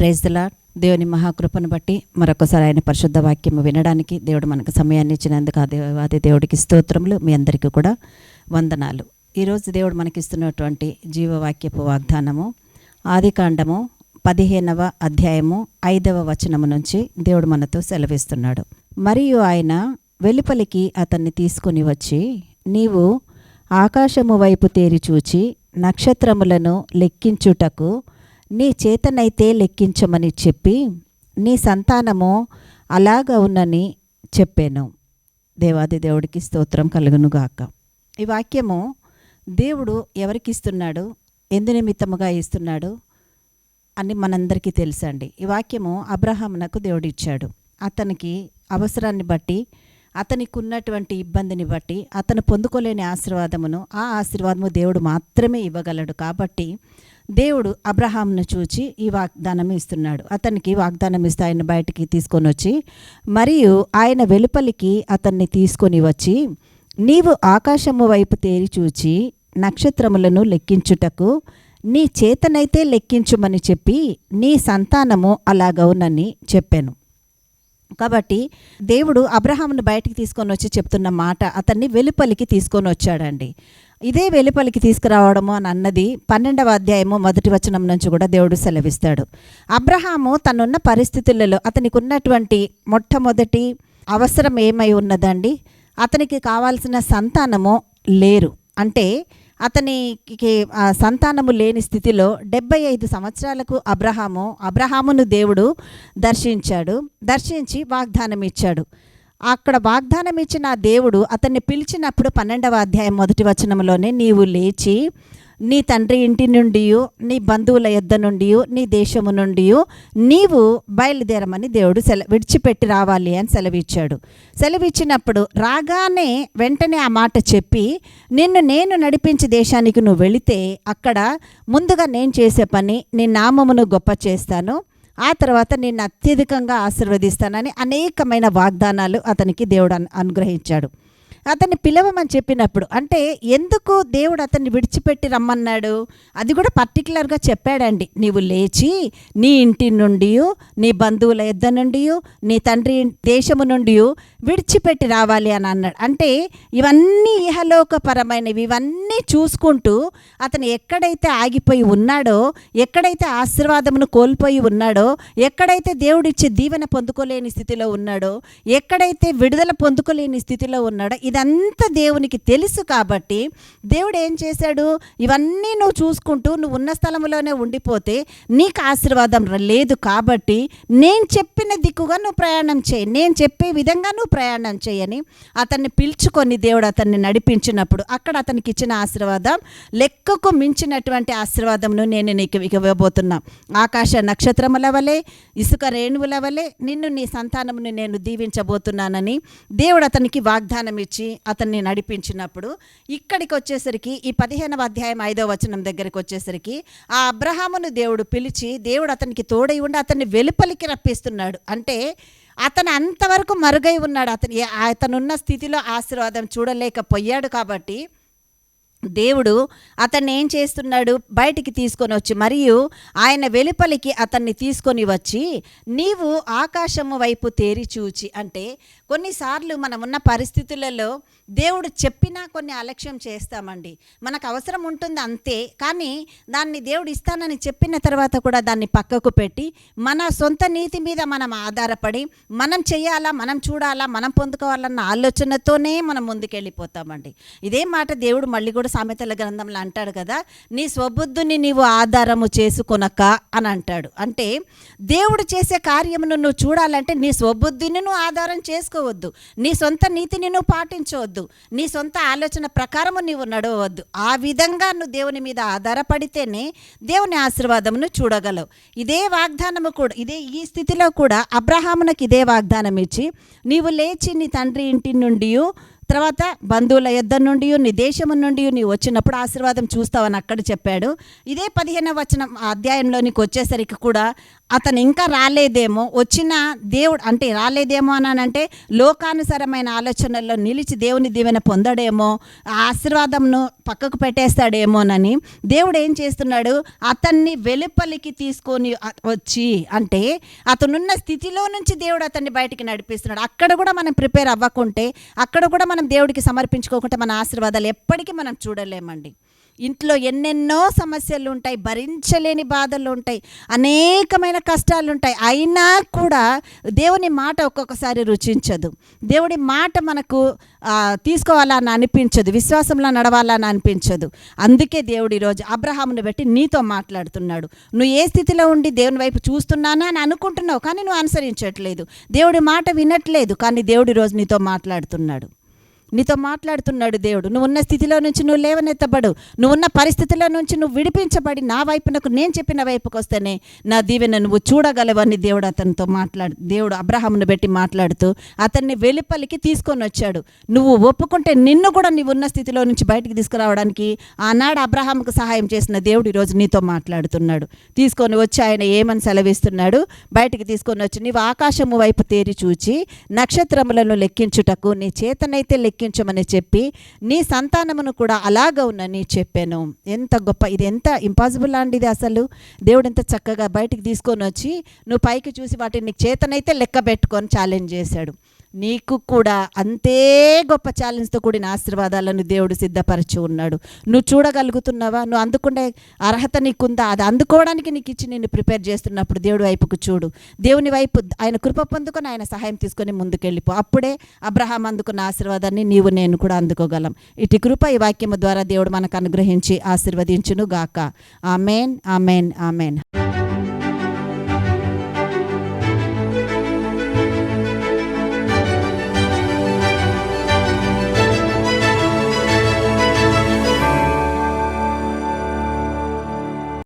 Praise దేవుని మహాకృపను బట్టి మరొకసారి ఆయన పరిశుద్ధ వాక్యము వినడానికి దేవుడు మనకు సమయాన్ని ఇచ్చినందుకు ఆ దేవాది దేవుడికి స్తోత్రములు మీ అందరికీ కూడా వందనాలు. ఈరోజు దేవుడు మనకిస్తున్నటువంటి జీవవాక్యపు వాగ్దానము ఆదికాండము పదిహేనవ అధ్యాయము ఐదవ వచనము నుంచి దేవుడు మనతో సెలవిస్తున్నాడు. మరియు ఆయన వెలుపలికి అతన్ని తీసుకుని వచ్చి నీవు ఆకాశము వైపు తేరి చూచి నక్షత్రములను లెక్కించుటకు నీ చేతనైతే లెక్కించమని చెప్పి నీ సంతానము అలాగ ఉన్నని చెప్పాను. దేవాది దేవుడికి స్తోత్రం కలుగునుగాక. ఈ వాక్యము దేవుడు ఎవరికి ఇస్తున్నాడు ఎందు నిమిత్తముగా ఇస్తున్నాడు? అని మనందరికీ తెలుసండి ఈ వాక్యము అబ్రహామునకు దేవుడు ఇచ్చాడు అతనికి అవసరాన్ని బట్టి అతనికి ఉన్నటువంటి ఇబ్బందిని బట్టి అతను పొందుకోలేని ఆశీర్వాదమును ఆ ఆశీర్వాదము దేవుడు మాత్రమే ఇవ్వగలడు కాబట్టి దేవుడు అబ్రహాంను చూచి ఈ వాగ్దానం ఇస్తున్నాడు. అతనికి వాగ్దానం ఇస్తే ఆయన బయటికి తీసుకొని వచ్చి మరియు ఆయన వెలుపలికి అతన్ని తీసుకొని వచ్చి నీవు ఆకాశము వైపు తేరి చూచి నక్షత్రములను లెక్కించుటకు నీ చేతనైతే లెక్కించుమని చెప్పి నీ సంతానము అలాగవునని చెప్పాను. కాబట్టి దేవుడు అబ్రహాంను బయటికి తీసుకొని వచ్చి చెప్తున్న మాట అతన్ని వెలుపలికి తీసుకొని వచ్చాడండి. ఇదే వెలుపలికి తీసుకురావడము అని అన్నది పన్నెండవ అధ్యాయము మొదటి వచనం నుంచి కూడా దేవుడు సెలవిస్తాడు. అబ్రహాము తనున్న పరిస్థితులలో అతనికి ఉన్నటువంటి మొట్టమొదటి అవసరం ఏమై ఉన్నదండి? అతనికి కావాల్సిన సంతానము లేరు. అంటే అతనికి ఆ సంతానము లేని స్థితిలో డెబ్బై ఐదు సంవత్సరాలకు అబ్రహాము అబ్రహామును దేవుడు దర్శించాడు. దర్శించి వాగ్దానం ఇచ్చాడు అక్కడ వాగ్దానం ఇచ్చిన ఆ దేవుడు అతన్ని పిలిచినప్పుడు పన్నెండవ అధ్యాయం మొదటి వచనంలోనే నీవు లేచి నీ తండ్రి ఇంటి నుండి నీ బంధువుల యొద్ద నుండి నీ దేశము నుండి నీవు బయలుదేరమని దేవుడు సెల విడిచిపెట్టి రావాలి అని సెలవిచ్చాడు. సెలవిచ్చినప్పుడు రాగానే వెంటనే ఆ మాట చెప్పి నిన్ను నేను నడిపించి దేశానికి నువ్వు వెళితే అక్కడ ముందుగా నేను చేసే పని నీ నామమును గొప్ప చేస్తాను ఆ తర్వాత నేను అత్యధికంగా ఆశీర్వదిస్తానని అనేకమైన వాగ్దానాలు అతనికి దేవుడు అనుగ్రహించాడు. అతన్ని పిలవమని చెప్పినప్పుడు అంటే ఎందుకు దేవుడు అతన్ని విడిచిపెట్టి రమ్మన్నాడు? అది కూడా పర్టికులర్గా చెప్పాడండి. నీవు లేచి నీ ఇంటి నుండి నీ బంధువుల ఇద్దరు నుండి నీ తండ్రి దేశము నుండి విడిచిపెట్టి రావాలి అని అన్నాడు. అంటే ఇవన్నీ ఇహలోకపరమైనవి ఇవన్నీ చూసుకుంటూ అతను ఎక్కడైతే ఆగిపోయి ఉన్నాడో ఎక్కడైతే ఆశీర్వాదమును కోల్పోయి ఉన్నాడో ఎక్కడైతే దేవుడిచ్చే దీవెన పొందుకోలేని స్థితిలో ఉన్నాడో ఎక్కడైతే విడుదల పొందుకోలేని స్థితిలో ఉన్నాడో ఇదంతా దేవునికి తెలుసు కాబట్టి దేవుడు ఏం చేశాడు? ఇవన్నీ నువ్వు చూసుకుంటూ నువ్వు ఉన్న స్థలంలోనే ఉండిపోతే నీకు ఆశీర్వాదం ర- లేదు కాబట్టి నేను చెప్పిన దిక్కుగా నువ్వు ప్రయాణం చేయి. నేను చెప్పే విధంగా నువ్వు ప్రయాణం చేయని అతన్ని పిలుచుకొని దేవుడు అతన్ని నడిపించినప్పుడు అక్కడ అతనికి ఇచ్చిన ఆశీర్వాదం లెక్కకు మించినటువంటి ఆశీర్వాదంను నేను నీకు ఇవ్వబోతున్నా. ఆకాశ నక్షత్రముల వలె ఇసుక రేణువుల వలె నిన్ను నీ సంతానమును నేను దీవించబోతున్నానని దేవుడు అతనికి వాగ్దానం ఇచ్చి అతన్ని నడిపించినప్పుడు ఇక్కడికి వచ్చేసరికి ఈ పదిహేనవ అధ్యాయం ఐదో వచనం దగ్గరికి వచ్చేసరికి ఆ అబ్రహామును దేవుడు పిలిచి దేవుడు అతనికి తోడై ఉండి అతన్ని వెలుపలికి రప్పిస్తున్నాడు. అంటే అతను అంతవరకు మరుగై ఉన్నాడు. అతని అతనున్న స్థితిలో ఆశీర్వాదం చూడలేకపోయాడు కాబట్టి దేవుడు అతన్ని ఏం చేస్తున్నాడు? బయటికి తీసుకొని వచ్చి మరియు ఆయన వెలుపలికి అతన్ని తీసుకొని వచ్చి నీవు ఆకాశము వైపు తేరి చూచి అంటే కొన్నిసార్లు మనం ఉన్న పరిస్థితులలో దేవుడు చెప్పినా కొన్ని అలక్ష్యం చేస్తామండి. మనకు అవసరం ఉంటుంది అంతే. కానీ దాన్ని దేవుడు ఇస్తానని చెప్పిన తర్వాత కూడా దాన్ని పక్కకు పెట్టి మన సొంత నీతి మీద మనం ఆధారపడి మనం చేయాలా మనం చూడాలా మనం పొందుకోవాలన్న ఆలోచనతోనే మనం ముందుకెళ్ళిపోతామండి. ఇదే మాట దేవుడు మళ్ళీ కూడా సామెతల గ్రంథంలో అంటాడు కదా నీ స్వబుద్ధుని నీవు ఆధారము చేసుకొనక అని అంటాడు. అంటే దేవుడు చేసే కార్యమును నువ్వు చూడాలంటే నీ స్వబుద్ధిని నువ్వు ఆధారం చేసుకో చేసుకోవద్దు నీ సొంత నీతిని నువ్వు పాటించవద్దు. నీ సొంత ఆలోచన ప్రకారము నీవు నడవద్దు ఆ విధంగా నువ్వు దేవుని మీద ఆధారపడితేనే దేవుని ఆశీర్వాదమును చూడగలవు. ఇదే వాగ్దానము కూడా ఇదే ఈ స్థితిలో కూడా అబ్రహామునకు ఇదే వాగ్దానం ఇచ్చి నీవు లేచి నీ తండ్రి ఇంటి నుండి తర్వాత బంధువుల యొద్ద నుండి నీ దేశం నుండి నీ వచ్చినప్పుడు ఆశీర్వాదం చూస్తావని అక్కడ చెప్పాడు. ఇదే పదిహేనవ వచనం అధ్యాయంలోనికి వచ్చేసరికి కూడా అతను ఇంకా రాలేదేమో వచ్చిన దేవుడు అంటే రాలేదేమో అని అంటే లోకానుసరమైన ఆలోచనల్లో నిలిచి దేవుని దీవెన పొందడేమో ఆ ఆశీర్వాదంను పక్కకు పెట్టేస్తాడేమోనని దేవుడు ఏం చేస్తున్నాడు? అతన్ని వెలుపలికి తీసుకొని వచ్చి అంటే అతనున్న స్థితిలో నుంచి దేవుడు అతన్ని బయటికి నడిపిస్తున్నాడు. అక్కడ కూడా మనం ప్రిపేర్ అవ్వకుంటే అక్కడ కూడా మనం మనం దేవుడికి సమర్పించుకోకుండా మన ఆశీర్వాదాలు ఎప్పటికీ మనం చూడలేమండి. ఇంట్లో ఎన్నెన్నో సమస్యలు ఉంటాయి భరించలేని బాధలు ఉంటాయి అనేకమైన కష్టాలు ఉంటాయి అయినా కూడా దేవుని మాట ఒక్కొక్కసారి రుచించదు. దేవుడి మాట మనకు తీసుకోవాలని అనిపించదు విశ్వాసంలో నడవాలని అనిపించదు. అందుకే దేవుడు ఈరోజు అబ్రహామును బట్టి నీతో మాట్లాడుతున్నాడు. నువ్వు ఏ స్థితిలో ఉండి దేవుని వైపు చూస్తున్నానా అని అనుకుంటున్నావు కానీ నువ్వు అనుసరించట్లేదు. దేవుడి మాట వినట్లేదు కానీ దేవుడి రోజు నీతో మాట్లాడుతున్నాడు. నీతో మాట్లాడుతున్నాడు దేవుడు. నువ్వు ఉన్న స్థితిలో నుంచి నువ్వు లేవనెత్తబడు. నువ్వు ఉన్న పరిస్థితిలో నుంచి నువ్వు విడిపించబడి నా వైపునకు నేను చెప్పిన వైపుకు వస్తేనే నా దీవెన నువ్వు చూడగలవని దేవుడు అతనితో మాట్లాడు దేవుడు అబ్రహామును పెట్టి మాట్లాడుతూ అతన్ని వెలుపలికి తీసుకొని వచ్చాడు. నువ్వు ఒప్పుకుంటే నిన్ను కూడా నీవు ఉన్న స్థితిలో నుంచి బయటికి తీసుకురావడానికి ఆనాడు అబ్రహాముకు సహాయం చేసిన దేవుడు ఈరోజు నీతో మాట్లాడుతున్నాడు. తీసుకొని వచ్చి ఆయన ఏమని సెలవిస్తున్నాడు? బయటికి తీసుకొని వచ్చి నీవు ఆకాశము వైపు తేరి చూచి నక్షత్రములను లెక్కించుటకు నీ చేతనైతే ఎక్కించమని చెప్పి నీ సంతానమును కూడా అలాగ ఉన్నని చెప్పాను. ఎంత గొప్ప ఇది ఎంత ఇంపాసిబుల్ లాంటిది అసలు. దేవుడు ఎంత చక్కగా బయటికి తీసుకొని వచ్చి నువ్వు పైకి చూసి వాటిని నీకు చేతనైతే లెక్క పెట్టుకొని ఛాలెంజ్ చేశాడు. నీకు కూడా అంతే గొప్ప ఛాలెంజ్తో కూడిన ఆశీర్వాదాలను దేవుడు సిద్ధపరచి ఉన్నాడు. నువ్వు చూడగలుగుతున్నావా? నువ్వు అందుకునే అర్హత నీకుందా? అది అందుకోవడానికి నీకు ఇచ్చి నిన్ను ప్రిపేర్ చేస్తున్నప్పుడు దేవుడి వైపుకు చూడు. దేవుని వైపు ఆయన కృప పొందుకొని ఆయన సహాయం తీసుకొని ముందుకెళ్ళిపో. అప్పుడే అబ్రహాం అందుకున్న ఆశీర్వాదాన్ని నీవు నేను కూడా అందుకోగలం. ఇటు కృప ఈ వాక్యము ద్వారా దేవుడు మనకు అనుగ్రహించి ఆశీర్వదించును గాక ఆమెన్ ఆమెన్ ఆమెన్.